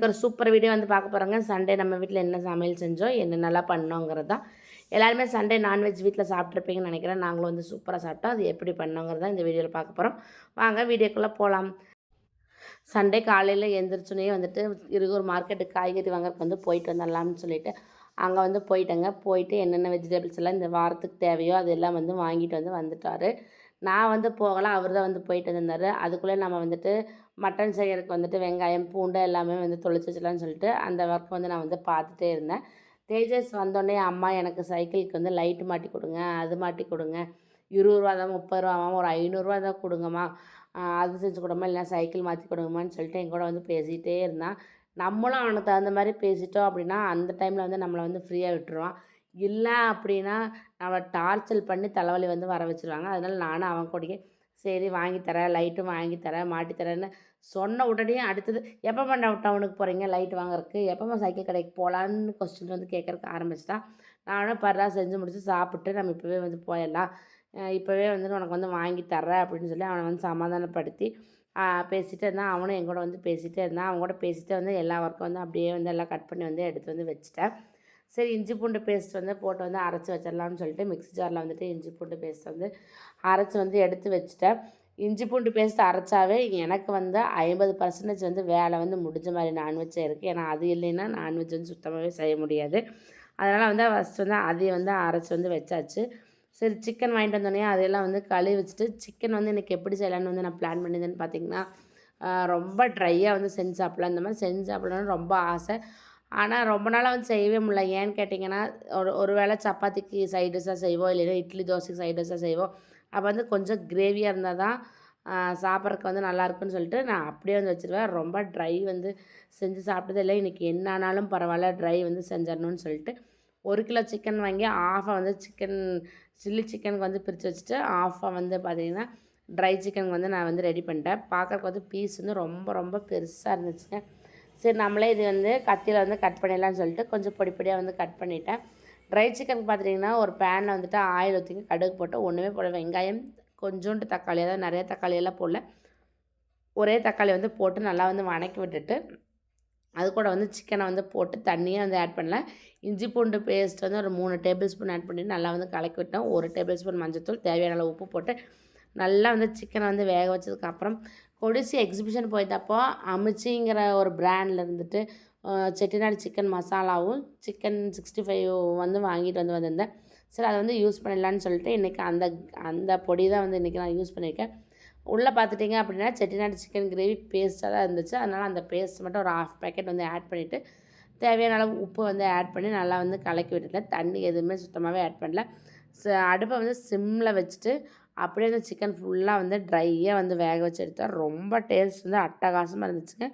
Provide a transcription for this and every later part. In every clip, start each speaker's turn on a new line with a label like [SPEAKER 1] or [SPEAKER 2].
[SPEAKER 1] இன்றைக்கி ஒரு super video வந்து பார்க்க போகிறோங்க சண்டே நம்ம வீட்டில் என்ன சமையல் செஞ்சோம் என்ன நல்லா பண்ணோங்கிறது தான். எல்லாருமே சண்டே நான்வெஜ் வீட்டில் சாப்பிட்ருப்பீங்கன்னு நினைக்கிறேன். நாங்களும் வந்து சூப்பராக சாப்பிட்டோம். அது எப்படி பண்ணோங்கிறது தான் இந்த வீடியோவில் பார்க்க போகிறோம் வாங்க வீடியோக்குள்ளே போகலாம் சண்டே காலையில் எழுந்திரிச்சோன்னே வந்துட்டு இருகூர் மார்க்கெட்டுக்கு காய்கறி வாங்கறதுக்கு வந்து போயிட்டு வந்துடலாம்னு சொல்லிட்டு அங்கே வந்து போயிட்டேங்க. போயிட்டு என்னென்ன வெஜிடபிள்ஸ் எல்லாம் இந்த வாரத்துக்கு தேவையோ அதெல்லாம் வந்து வாங்கிட்டு வந்து வந்துட்டார். நான் வந்து போகலாம் அவர் தான் வந்து போயிட்டு வந்திருந்தார். அதுக்குள்ளே நம்ம வந்துட்டு மட்டன் செய்யறதுக்கு வந்துட்டு வெங்காயம் பூண்டு எல்லாமே வந்து தொளிச்சு வச்சிடலான்னு சொல்லிட்டு அந்த ஒர்க் வந்து நான் வந்து பார்த்துட்டே இருந்தேன். தேஜஸ் வந்தோடனே அம்மா எனக்கு சைக்கிளுக்கு வந்து லைட்டு மாட்டி கொடுங்க அது மாட்டி கொடுங்க. இருபது ரூபா தான் முப்பது ரூபாமா ஒரு ஐநூறுரூவா தான் கொடுங்கம்மா. அது செஞ்சு கொடுமா இல்லைனா சைக்கிள் மாற்றி கொடுங்கம்மான்னு சொல்லிட்டு எங்கூட வந்து பேசிகிட்டே இருந்தான். நம்மளும் அவனுக்கு தகுந்த மாதிரி பேசிட்டோம் அப்படின்னா அந்த டைமில் வந்து நம்மளை வந்து ஃப்ரீயாக விட்டுருவான். இல்லை அப்படின்னா நம்ம டார்ச்சல் பண்ணி தலைவலி வந்து வர வச்சுருவாங்க. அதனால் நானும் அவன் கூடயே சரி வாங்கி தரேன் லைட்டும் வாங்கித்தரேன் தரேன் சொன்ன உடனே அடுத்தது எப்போம்மா நான் டவுனுக்கு போகிறீங்க லைட் வாங்குறதுக்கு? எப்போம்மா சைக்கிள் கடைக்கு போகலான்னு கொஸ்டின் வந்து கேட்குறக்கு ஆரம்பிச்சிட்டான் நானும் பரவா செஞ்சு முடிச்சு சாப்பிட்டு நம்ம இப்போவே வந்து போயிடலாம். இப்போவே வந்து உனக்கு வந்து வாங்கி தர்றேன் அப்படின்னு சொல்லி அவனை வந்து சமாதானப்படுத்தி பேசிகிட்டே இருந்தான். அவனும் என் கூட வந்து பேசிகிட்டே இருந்தான். அவன் கூட பேசிகிட்டே வந்து எல்லா ஒர்க்கும் வந்து அப்படியே வந்து எல்லாம் கட் பண்ணி வந்து எடுத்து வந்து வச்சுட்டேன். சரி இஞ்சி பூண்டு பேஸ்ட் வந்து போட்டு வந்து அரைச்சி வச்சிடலாம்னு சொல்லிட்டு மிக்ஸி ஜாரில் வந்துட்டு இஞ்சி பூண்டு பேஸ்ட் வந்து அரைச்சி வந்து எடுத்து வச்சுட்டேன். இஞ்சி பூண்டு பேஸ்ட் அரைச்சாவே எனக்கு வந்து ஐம்பது பர்சன்டேஜ் வந்து வேலை வந்து முடிஞ்ச மாதிரி நான்வெஜ் இருக்குது ஏன்னா அது இல்லைன்னா நான்வெஜ் வந்து சுத்தமாகவே செய்ய முடியாது. அதனால் வந்து ஃபஸ்ட் வந்து அதையும் வந்து அரைச்சி வந்து வச்சாச்சு. சரி சிக்கன் வாங்கிட்டு வந்தோடனே அதையெல்லாம் வந்து கழுவி வச்சுட்டு சிக்கன் வந்து எனக்கு எப்படி செய்யலான்னு வந்து நான் பிளான் பண்ணியிருந்தேன்னு பார்த்தீங்கன்னா ரொம்ப ட்ரையாக வந்து செஞ்சு சாப்பிடலாம் இந்த மாதிரி செஞ்சு சாப்பிடலான்னு ரொம்ப ஆசை. ஆனால் ரொம்ப நாளாக வந்து செய்யவே முடியல. ஏன்னு கேட்டிங்கன்னா ஒரு ஒரு வேளை சப்பாத்திக்கு சைட் டிஷ்ஷாக செய்வோம் இல்லைன்னா இட்லி தோசைக்கு சைட் டிஷ்ஷாக செய்வோம். அப்போ வந்து கொஞ்சம் கிரேவியாக இருந்தால் தான் சாப்பிட்றதுக்கு வந்து நல்லாயிருக்குன்னு சொல்லிட்டு நான் அப்படியே வந்து வச்சுருவேன். ரொம்ப ட்ரை வந்து செஞ்சு சாப்பிட்டதே இல்லை. இன்றைக்கி என்ன ஆனாலும் பரவாயில்ல ட்ரை வந்து செஞ்சிடணும்னு சொல்லிட்டு ஒரு கிலோ சிக்கன் வாங்கி ஆஃபாக வந்து சிக்கன் சில்லி சிக்கனுக்கு வந்து பிரித்து வச்சுட்டு ஆஃபாக வந்து பார்த்திங்கன்னா ட்ரை சிக்கனுக்கு வந்து நான் வந்து ரெடி பண்ணிட்டேன். பார்க்கறக்கு வந்து பீஸ் வந்து ரொம்ப ரொம்ப பெருசாக இருந்துச்சுங்க. சரி நம்மளே இது வந்து கத்தியில் வந்து கட் பண்ணிடலாம்னு சொல்லிட்டு கொஞ்சம் பொடி பொடியாக வந்து கட் பண்ணிட்டேன். ட்ரை சிக்கன் பார்த்துட்டிங்கன்னா ஒரு பேனில் வந்துட்டு ஆயில் ஊற்றிங்க கடுகு போட்டு ஒன்றுமே போட வெங்காயம் கொஞ்சோண்டு தக்காளி அதாவது நிறைய தக்காளியெல்லாம் போடல. ஒரே தக்காளி வந்து போட்டு நல்லா வந்து வணக்கி விட்டுட்டு அது கூட வந்து சிக்கனை வந்து போட்டு தண்ணியே வந்து ஆட் பண்ணல. இஞ்சி பூண்டு பேஸ்ட் வந்து ஒரு மூணு டேபிள் ஸ்பூன் ஆட் பண்ணி நல்லா வந்து கலக்கி விட்டோம் ஒரு டேபிள் ஸ்பூன் மஞ்சத்தூள் தேவையான உப்பு போட்டு நல்லா வந்து சிக்கனை வந்து வேக வச்சதுக்கப்புறம் கொடிசி எக்ஸிபிஷன் போயிருந்தப்போ அமிச்சிங்கிற ஒரு பிராண்டில் இருந்துட்டு செட்டிநாடு சிக்கன் மசாலாவும் சிக்கன் சிக்ஸ்டி ஃபைவ் வந்து வாங்கிட்டு வந்து வந்திருந்தேன். சரி அதை வந்து யூஸ் பண்ணிடலான்னு சொல்லிட்டு இன்றைக்கி அந்த அந்த பொடி தான் வந்து இன்றைக்கி நான் யூஸ் பண்ணியிருக்கேன். உள்ளே பார்த்துட்டிங்க அப்படின்னா செட்டிநாடு சிக்கன் கிரேவி பேஸ்ட்டாக தான் இருந்துச்சு. அதனால் அந்த பேஸ்ட் மட்டும் ஒரு ஹாஃப் பேக்கெட் வந்து ஆட் பண்ணிவிட்டு தேவையான அளவு உப்பு வந்து ஆட் பண்ணி நல்லா வந்து கலக்கி விட்டுட்டேன். தண்ணி எதுவுமே சுத்தமாகவே ஆட் பண்ணல. ச அடுப்பை வந்து சிம்மில் வச்சுட்டு அப்படியே அந்த சிக்கன் ஃபுல்லாக வந்து ட்ரையாக வந்து வேக வச்சு எடுத்தால் ரொம்ப டேஸ்ட் வந்து அட்டகாசமாக இருந்துச்சுங்க.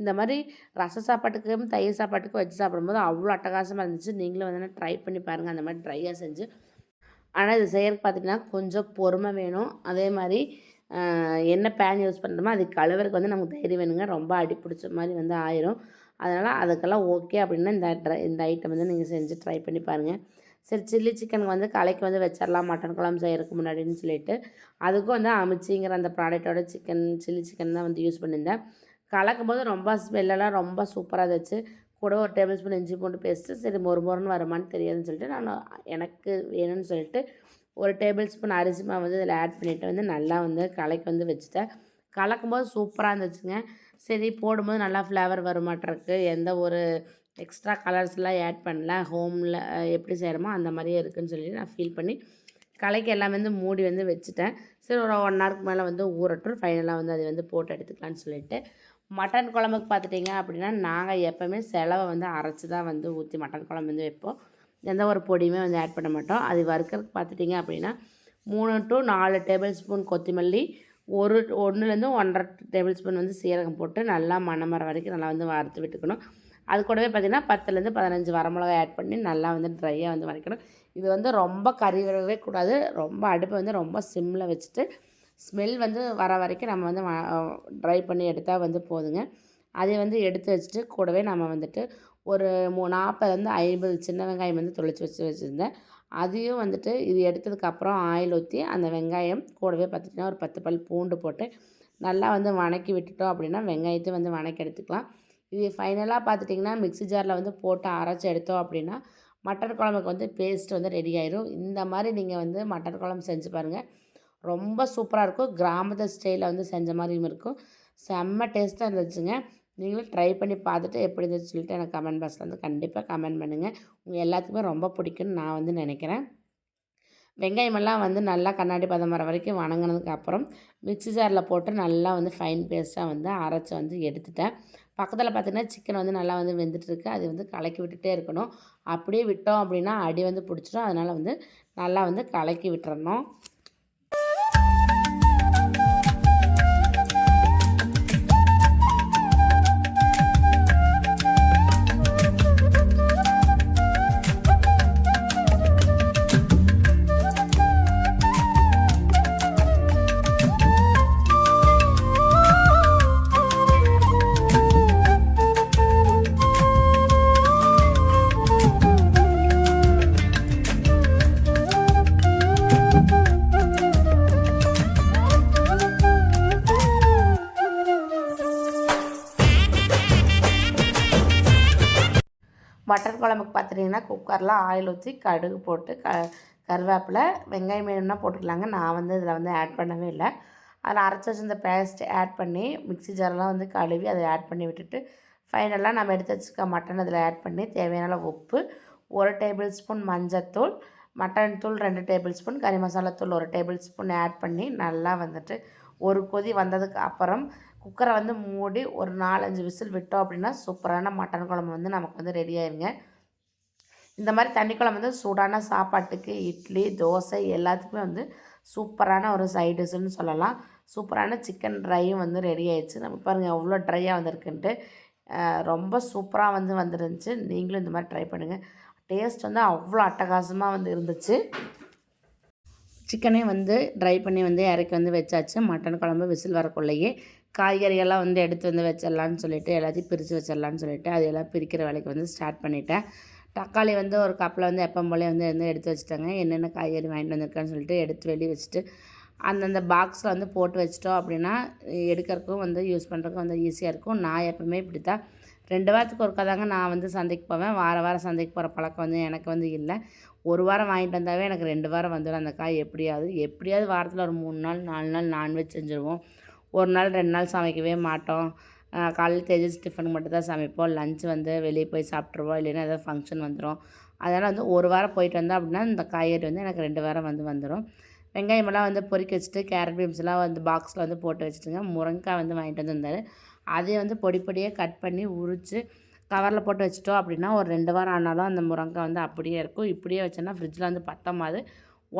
[SPEAKER 1] இந்த மாதிரி ரச சாப்பாட்டுக்கும் தயிர் சாப்பாட்டுக்கும் வச்சு சாப்பிடும்போது அவ்வளோ அட்டகாசமாக இருந்துச்சு. நீங்களும் வந்து ட்ரை பண்ணி பாருங்கள் அந்த மாதிரி ட்ரையாக செஞ்சு. ஆனால் இது செய்யறதுக்கு பார்த்திங்கன்னா கொஞ்சம் பொறுமை வேணும். அதே மாதிரி என்ன பேன் யூஸ் பண்ணுறோமோ அது கழுவுறதுக்கு வந்து நமக்கு தைரியம் வேணுங்க. ரொம்ப அடி பிடிச்ச மாதிரி வந்து ஆயிரும். அதனால் அதுக்கெல்லாம் ஓகே அப்படின்னா இந்த ட்ரை இந்த ஐட்டம் வந்து நீங்கள் செஞ்சு ட்ரை பண்ணி பாருங்கள் சரி சில்லி சிக்கனுக்கு வந்து கலைக்கு வந்து வச்சிடலாம் மட்டன் குழம்பு செய்யறதுக்கு முன்னாடின்னு சொல்லிட்டு. அதுக்கும் வந்து அமிச்சிங்கிற அந்த ப்ராடக்டோட சிக்கன் சில்லி சிக்கன் தான் வந்து யூஸ் பண்ணியிருந்தேன். கலக்கும் போது ரொம்ப ஸ்மெல்லெல்லாம் ரொம்ப சூப்பராக இருந்துச்சு. கூட ஒரு டேபிள் ஸ்பூன் இஞ்சி பூண்டு பேஸ்ட்டு சரி மொறு மொறுன்னு வருமான்னு தெரியாதுன்னு சொல்லிட்டு நான் எனக்கு வேணும்னு சொல்லிட்டு ஒரு டேபிள் ஸ்பூன் அரிசி மாவு வந்து இதில் ஆட் பண்ணிவிட்டு வந்து நல்லா வந்து கலைக்கு வந்து வச்சுட்டேன். கலக்கும்போது சூப்பராக இருந்துச்சுங்க. சரி போடும்போது நல்லா ஃப்ளேவர் வருமாட்டிருக்கு எந்த ஒரு எக்ஸ்ட்ரா கலர்ஸ்லாம் ஆட் பண்ணல. ஹோமில் எப்படி செய்கிறோமோ அந்த மாதிரியே இருக்குன்னு சொல்லி நான் ஃபீல் பண்ணி கலைக்கு எல்லாமே வந்து மூடி வந்து வச்சுட்டேன். சரி ஒரு ஒன் ஹவருக்கு மேலே வந்து ஊறட்டும். ஃபைனலாக வந்து அதை வந்து போட்டு எடுத்துக்கலான்னு சொல்லிட்டு. மட்டன் குழம்புக்கு பார்த்துட்டிங்க அப்படின்னா நாங்கள் எப்போவுமே செலவை வந்து அரைச்சி தான் வந்து ஊற்றி மட்டன் குழம்பு வந்து வைப்போம். எந்த ஒரு பொடியுமே வந்து ஆட் பண்ண மாட்டோம். அது வறுக்கிறதுக்கு பார்த்துட்டிங்க அப்படின்னா மூணு டு நாலு டேபிள் ஸ்பூன் கொத்தமல்லி ஒரு ஒன்றுலேருந்து ஒன்றரை டேபிள் ஸ்பூன் வந்து சீரகம் போட்டு நல்லா மணமரம் வரைக்கும் நல்லா வந்து வறுத்து விட்டுக்கணும். அது கூடவே பார்த்திங்கன்னா பத்துலேருந்து பதினஞ்சு வரமிளகாய் ஆட் பண்ணி நல்லா வந்து ட்ரையாக வந்து வதக்கணும். இது வந்து ரொம்ப கறி விடவே கூடாது. ரொம்ப அடுப்பை வந்து ரொம்ப சிம்மில் வச்சுட்டு ஸ்மெல் வந்து வர வரைக்கும் நம்ம வந்து ட்ரை பண்ணி எடுத்தால் வந்து போதுங்க. அதை வந்து எடுத்து வச்சுட்டு கூடவே நம்ம வந்துட்டு ஒரு மூ நாற்பதுலேருந்து ஐம்பது சின்ன வெங்காயம் வந்து தொளிச்சு வச்சு வச்சுருந்தேன். அதையும் வந்துட்டு இது எடுத்ததுக்கப்புறம் ஆயில் ஊற்றி அந்த வெங்காயம் கூடவே பார்த்துட்டிங்கன்னா ஒரு பத்து பல் பூண்டு போட்டு நல்லா வந்து வணக்கி விட்டுட்டோம் அப்படின்னா வெங்காயத்தை வந்து வணக்கி எடுத்துக்கலாம். இது ஃபைனலாக பார்த்துட்டிங்கன்னா மிக்ஸி ஜாரில் வந்து போட்டு அரைச்சி எடுத்தோம் அப்படின்னா மட்டன் குழம்புக்கு வந்து பேஸ்ட் வந்து ரெடி ஆயிரும். இந்த மாதிரி நீங்கள் வந்து மட்டன் குழம்பு செஞ்சு பாருங்கள் ரொம்ப சூப்பராக இருக்கும். கிராமத்து ஸ்டைலில் வந்து செஞ்ச மாதிரியும் இருக்கும். செம்ம டேஸ்ட்டாக இருந்துச்சுங்க. நீங்களும் ட்ரை பண்ணி பார்த்துட்டு எப்படி இருந்துச்சு சொல்லிட்டு எனக்கு கமெண்ட் பாக்ஸில் வந்து கண்டிப்பாக கமெண்ட் பண்ணுங்கள் உங்கள் எல்லாத்துக்குமே ரொம்ப பிடிக்கும்னு நான் வந்து நினைக்கிறேன். வெங்காயமெல்லாம் வந்து நல்லா கண்ணாடி பதம் வர வரைக்கும் வணங்கினதுக்கு அப்புறம் மிக்ஸி ஜாரில் போட்டு நல்லா வந்து ஃபைன் பேஸ்ட்டாக வந்து அரைச்சி வந்து எடுத்துட்டேன். பக்கத்தில் பார்த்திங்கன்னா சிக்கன் வந்து நல்லா வந்து வெந்துட்டுருக்கு. அது வந்து கலக்கி விட்டுட்டே இருக்கணும். அப்படியே விட்டோம் அப்படின்னா அடி வந்து பிடிச்சிடும் அதனால் வந்து நல்லா வந்து கலக்கி விட்டுறணும். மட்டன் குழம்புக்கு பார்த்துட்டிங்கன்னா குக்கரில் ஆயில் ஊற்றி கடுகு போட்டு க கருவேப்பிலை வெங்காயம் வேணும்னா போட்டுக்கலாங்க. நான் வந்து இதில் வந்து ஆட் பண்ணவே இல்லை. அதில் அரைச்சி வச்சிருந்த பேஸ்ட் ஆட் பண்ணி மிக்ஸி ஜாரெலாம் வந்து கழுவி அதை ஆட் பண்ணி விட்டுட்டு ஃபைனலாக நம்ம எடுத்து வச்சுக்க மட்டன் அதில் ஆட் பண்ணி தேவையான உப்பு ஒரு டேபிள் ஸ்பூன் மஞ்சத்தூள் மட்டன் தூள் ரெண்டு டேபிள் ஸ்பூன் கறி மசாலா தூள் ஒரு டேபிள் ஸ்பூன் ஆட் பண்ணி நல்லா வந்துட்டு ஒரு கொதி வந்ததுக்கு அப்புறம் குக்கரை வந்து மூடி ஒரு நாலஞ்சு விசில் விட்டோம் அப்படின்னா சூப்பரான மட்டன் குழம்பு வந்து நமக்கு வந்து ரெடி ஆயிருங்க. இந்த மாதிரி தண்ணி குழம்பு வந்து சூடான சாப்பாட்டுக்கு இட்லி தோசை எல்லாத்துக்குமே வந்து சூப்பரான ஒரு சைட் சொல்லலாம். சூப்பரான சிக்கன் ட்ரையும் வந்து ரெடி ஆயிடுச்சு நம்ம பாருங்கள் எவ்வளோ ட்ரையாக வந்திருக்குன்ட்டு. ரொம்ப சூப்பராக வந்து வந்துருந்துச்சு. நீங்களும் இந்த மாதிரி ட்ரை பண்ணுங்கள் டேஸ்ட் வந்து அவ்வளோ அட்டகாசமாக வந்து இருந்துச்சு. சிக்கனே வந்து ட்ரை பண்ணி வந்து இறக்கி வந்து வச்சாச்சு. மட்டன் குழம்பு விசில் வரக்குள்ளேயே. காய்கறியெல்லாம் வந்து எடுத்து வந்து வச்சிடலான்னு சொல்லிவிட்டு எல்லாத்தையும் பிரித்து வச்சிடலான்னு சொல்லிவிட்டு அதையெல்லாம் பிரிக்கிற வேலைக்கு வந்து ஸ்டார்ட் பண்ணிட்டேன். தக்காளி வந்து ஒரு கப்பில் வந்து எப்போ போலே வந்து வந்து எடுத்து வச்சுட்டாங்க. என்னென்ன காய்கறி வாங்கிட்டு வந்திருக்கான்னு சொல்லிட்டு எடுத்து வெளியே வச்சுட்டு அந்தந்த பாக்ஸில் வந்து போட்டு வச்சிட்டோம் அப்படின்னா எடுக்கிறதுக்கும் வந்து யூஸ் பண்ணுறதுக்கும் வந்து ஈஸியாக இருக்கும். நான் எப்பவுமே இப்படி தான் ரெண்டு வாரத்துக்கு ஒருக்கா தாங்க நான் வந்து சந்தைக்கு போவேன். வார வாரம் சந்தைக்கு போகிற பழக்கம் வந்து எனக்கு வந்து இல்லை. ஒரு வாரம் வாங்கிட்டு வந்தாவே எனக்கு ரெண்டு வாரம் வந்துடும் அந்த காய். எப்படியாவது எப்படியாவது வாரத்தில் ஒரு மூணு நாள் நாலு நாள் நான்வெஜ் செஞ்சுருவோம். ஒரு நாள் ரெண்டு நாள் சமைக்கவே மாட்டோம். காலையில் தேஜஸ் டிஃபன் மட்டும் தான் சமைப்போம். லஞ்ச் வந்து வெளியே போய் சாப்பிட்ருவோம் இல்லைன்னா ஏதாவது ஃபங்க்ஷன் வந்துடும் அதனால் வந்து ஒரு வாரம் போயிட்டு வந்தோம் அப்படின்னா இந்த காய்கறி வந்து எனக்கு ரெண்டு வாரம் வந்து வந்துடும் வெங்காயமெல்லாம் வந்து பொறிக்க வச்சுட்டு கேரட் பீன்ஸ் எல்லாம் வந்து பாக்ஸில் வந்து போட்டு வச்சுட்டுங்க. முருங்கைக்காய் வந்து வாங்கிட்டு வந்திருந்தாரு. அதையும் வந்து பொடி பொடியாக கட் பண்ணி உரித்து கவரில் போட்டு வச்சிட்டோம் அப்படின்னா ஒரு ரெண்டு வாரம் ஆனாலும் அந்த முருங்கைக்காய் வந்து அப்படியே இருக்கும். இப்படியே வச்சோன்னா ஃப்ரிட்ஜில் வந்து பத்தமாது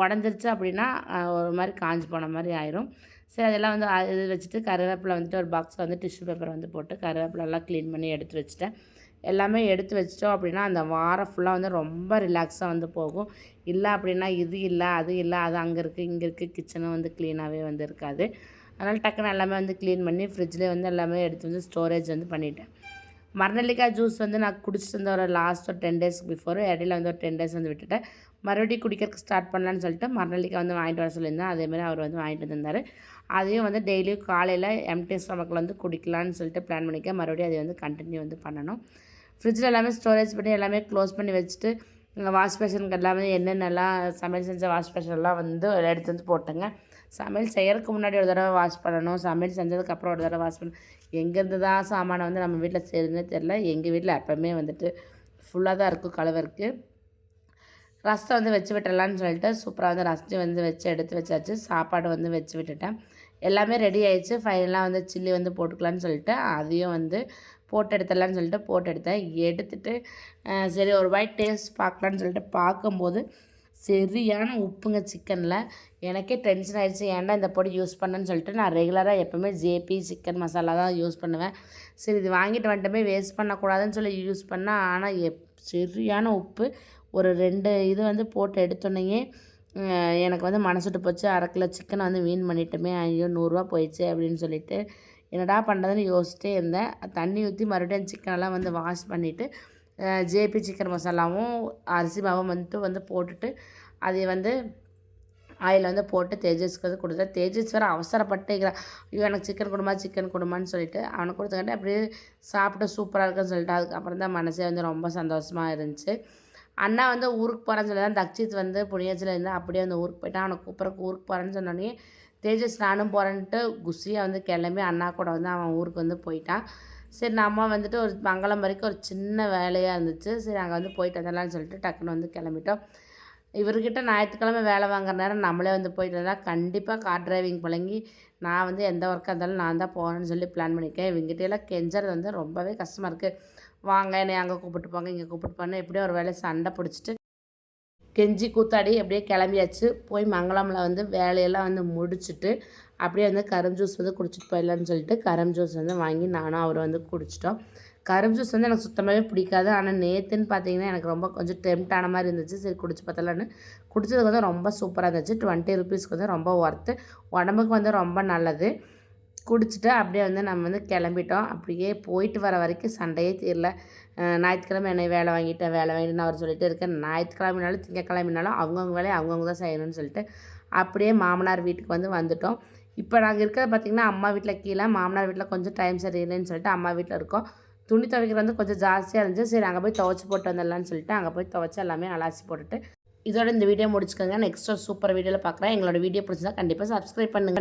[SPEAKER 1] உடஞ்சிருச்சு அப்படின்னா ஒரு மாதிரி காஞ்சி போன மாதிரி ஆயிரும். சரி அதெல்லாம் வந்து இது வச்சுட்டு கருவேப்பிலை வந்துட்டு ஒரு பாக்ஸில் வந்து டிஷ்யூ பேப்பர் வந்து போட்டு கருவேப்பிலெல்லாம் க்ளீன் பண்ணி எடுத்து வச்சுட்டேன். எல்லாமே எடுத்து வச்சிட்டோம் அப்படின்னா அந்த வாரம் ஃபுல்லாக வந்து ரொம்ப ரிலாக்ஸாக வந்து போகும். இல்லை அப்படின்னா இது இல்லை அது இல்லை அது அங்கே இருக்குது இங்கே இருக்குது கிச்சனும் வந்து க்ளீனாகவே வந்து இருக்காது. அதனால் டக்குன்னு எல்லாமே வந்து க்ளீன் பண்ணி ஃப்ரிட்ஜ்லேயே வந்து எல்லாமே எடுத்து வந்து ஸ்டோரேஜ் வந்து பண்ணிட்டேன். மரநெல்லிக்காய் ஜூஸ் வந்து நான் குடிச்சிட்டு இருந்த ஒரு லாஸ்ட் ஒரு டென் டேஸ்க்கு பிஃபோர் இடையில வந்து ஒரு டென் டேஸ் வந்து விட்டுட்டேன். மறுபடியும் குடிக்கிறதுக்கு ஸ்டார்ட் பண்ணலான்னு சொல்லிட்டு மரநெல்லிக்காய் வந்து வாங்கிட்டு வர சொல்லியிருந்தேன். அதேமாதிரி அவர் வந்து வாங்கிட்டு வந்திருந்தார். அதையும் வந்து டெய்லியும் காலையில் எம்டி ஸ்டமக்கில் வந்து குடிக்கலான்னு சொல்லிட்டு பிளான் பண்ணிக்க மறுபடியும் அதை வந்து கண்டினியூ வந்து பண்ணணும். ஃப்ரிட்ஜில் எல்லாமே ஸ்டோரேஜ் பண்ணி எல்லாமே க்ளோஸ் பண்ணி வச்சுட்டு வாஷ் பேஷனுக்கு எல்லாமே என்னென்னலாம் சமையல் செஞ்ச வாஷ் பேஷன்லாம் வந்து எடுத்து வந்து போட்டேங்க. சமையல் செய்கிறதுக்கு முன்னாடி ஒரு தடவை வாஷ் பண்ணணும். சமையல் செஞ்சதுக்கப்புறம் ஒரு தடவை வாஷ் பண்ணணும். எங்கேருந்து தான் சாமானை வந்து நம்ம வீட்டில் செய்யுதுன்னே தெரில எங்கள் வீட்டில் எப்போவுமே வந்துட்டு ஃபுல்லாக தான் இருக்கும் கலவருக்கு ரசத்தை வந்து வச்சு விட்டுடலான்னு சொல்லிட்டு சூப்பராக வந்து ரசத்தை வந்து வச்சு எடுத்து வச்சாச்சு. சாப்பாடு வந்து வச்சு விட்டுட்டேன். எல்லாமே ரெடி ஆயிடுச்சு. ஃபைனலாக வந்து சில்லி வந்து போட்டுக்கலான்னு சொல்லிட்டு அதையும் வந்து போட்டு எடுத்துடலான்னு சொல்லிட்டு போட்டு எடுத்தேன். எடுத்துட்டு சரி ஒரு வாய் டேஸ்ட் பார்க்கலான்னு சொல்லிட்டு பார்க்கும்போது சரியான உப்புங்க சிக்கனில். எனக்கே டென்ஷன் ஆயிடுச்சு. ஏன்டா இந்த பொடி யூஸ் பண்ணேன்னு சொல்லிட்டு நான் ரெகுலராக எப்போவுமே ஜேபி சிக்கன் மசாலா தான் யூஸ் பண்ணுவேன். சரி இது வாங்கிட்டு வந்துட்டுமே வேஸ்ட் பண்ணக்கூடாதுன்னு சொல்லி யூஸ் பண்ணால் ஆனால் எப் சரியான உப்பு. ஒரு ரெண்டு இது வந்து போட்டு எடுத்தோன்னே எனக்கு வந்து மனசுட்டு போச்சு. அரை கிலோ சிக்கனை வந்து வீண் பண்ணிட்டோமே ஐயோ நூறுரூவா போயிடுச்சு அப்படின்னு சொல்லிட்டு என்னடா பண்ணுறதுன்னு யோசிச்சிட்டே இருந்தேன். தண்ணி ஊற்றி மறுபடியும் சிக்கனெல்லாம் வந்து வாஷ் பண்ணிவிட்டு ஜேபி சிக்கன் மசாலாவும் அரிசி மாவும் வந்துட்டு வந்து போட்டுட்டு அதை வந்து ஆயில் வந்து போட்டு தேஜஸ்க்கு வந்து கொடுத்தேன் தேஜஸ் வேறு அவசரப்பட்டுக்கிறான் ஐயோ எனக்கு சிக்கன் கொடுமா சிக்கன் கொடுமான்னு சொல்லிட்டு அவனுக்கு கொடுத்துக்கிட்டு அப்படியே சாப்பிட்டு சூப்பராக இருக்குன்னு சொல்லிட்டு அதுக்கப்புறம் தான் மனசே வந்து ரொம்ப சந்தோஷமாக இருந்துச்சு. அண்ணா வந்து ஊருக்கு போகிறேன்னு சொல்லி தான் தக்ஷித் வந்து புனியாச்சில் இருந்து அப்படியே வந்து ஊருக்கு போயிட்டான். அவனை கூப்பிட்றக்கு ஊருக்கு போகிறேன்னு சொன்னோடனே தேஜஸ் நானும் போகிறேன்ட்டு குஷியாக வந்து கிளம்பி அண்ணா கூட வந்து அவன் ஊருக்கு வந்து போயிட்டான். சரி நம்ம வந்துட்டு ஒரு மங்களம் வரைக்கும் ஒரு சின்ன வேலையாக இருந்துச்சு. சரி அங்கே வந்து போயிட்டு வந்துடலாம்னு சொல்லிட்டு டக்குன்னு வந்து கிளம்பிட்டோம். இவர்கிட்ட ஞாயிற்றுக்கிழமை வேலை வாங்குற நேரம் நம்மளே வந்து போயிட்டு வந்தால் கண்டிப்பாக கார் டிரைவிங் பழங்கி நான் வந்து எந்த ஒர்க்காக இருந்தாலும் நான் தான் போகணும்னு சொல்லி பிளான் பண்ணியிருக்கேன் இவங்ககிட்ட எல்லாம் கெஞ்சறது வந்து ரொம்பவே கஷ்டமாக இருக்குது வாங்க என்னை அங்கே கூப்பிட்டு போங்க இங்கே கூப்பிட்டு போங்க எப்படியோ ஒரு வேலை சண்டை பிடிச்சிட்டு கெஞ்சி கூத்தாடி அப்படியே கிளம்பியாச்சு. போய் மங்களமில் வந்து வேலையெல்லாம் வந்து முடிச்சுட்டு அப்படியே வந்து கரம் ஜூஸ் வந்து குடிச்சிட்டு போயிடலான்னு சொல்லிட்டு கரம் ஜூஸ் வந்து வாங்கி நானும் அவரை வந்து குடிச்சிட்டோம். கரம் ஜூஸ் வந்து எனக்கு சுத்தமாகவே பிடிக்காது. ஆனால் நேற்றுன்னு பார்த்தீங்கன்னா எனக்கு ரொம்ப கொஞ்சம் டெம்ட் ஆன மாதிரி இருந்துச்சு. சரி குடிச்சு பார்த்தலான்னு குடிச்சதுக்கு வந்து ரொம்ப சூப்பராக இருந்துச்சு. டுவெண்ட்டி ருபீஸ்க்கு வந்து ரொம்ப ஒர்த்து உடம்புக்கு வந்து ரொம்ப நல்லது. குடிச்சிட்டு அப்படியே வந்து நம்ம வந்து கிளம்பிட்டோம். அப்படியே போயிட்டு வர வரைக்கும் சண்டையே தெரில. ஞாயிற்றுக்கிழமை என்னை வேலை வாங்கிட்டேன் வேலை வாங்கிட்டு அவர் சொல்லிட்டு இருக்கேன் ஞாயிற்றுக்கிழமைனாலும் திங்கக்கிழமைனாலும் அவங்கவுங்க வேலையை அவங்கவுங்க தான் செய்யணும்னு சொல்லிட்டு அப்படியே மாமனார் வீட்டுக்கு வந்து வந்துட்டோம். இப்போ நாங்கள் இருக்கிறது பார்த்திங்கன்னா அம்மா வீட்டில் கீழே மாமனார் வீட்டில் கொஞ்சம் டைம் சரியில்லைன்னு சொல்லிட்டு அம்மா வீட்டில் இருக்கோம். துணி துவைக்கிறது வந்து கொஞ்சம் ஜாஸ்தியாக இருந்துச்சு. சரி அங்கே போய் துவைச்சி போட்டு வந்துடலான்னு சொல்லிட்டு அங்கே போய் துவைச்சி எல்லாமே அலாசி போட்டுட்டு இதோட இந்த வீடியோ முடிச்சுக்கோங்க. நெக்ஸ்ட் சூப்பர் வீடியோவில் பார்க்குறேன் எங்களோட வீடியோ பிடிச்சதா கண்டிப்பாக சப்ஸ்கிரைப் பண்ணுங்கள்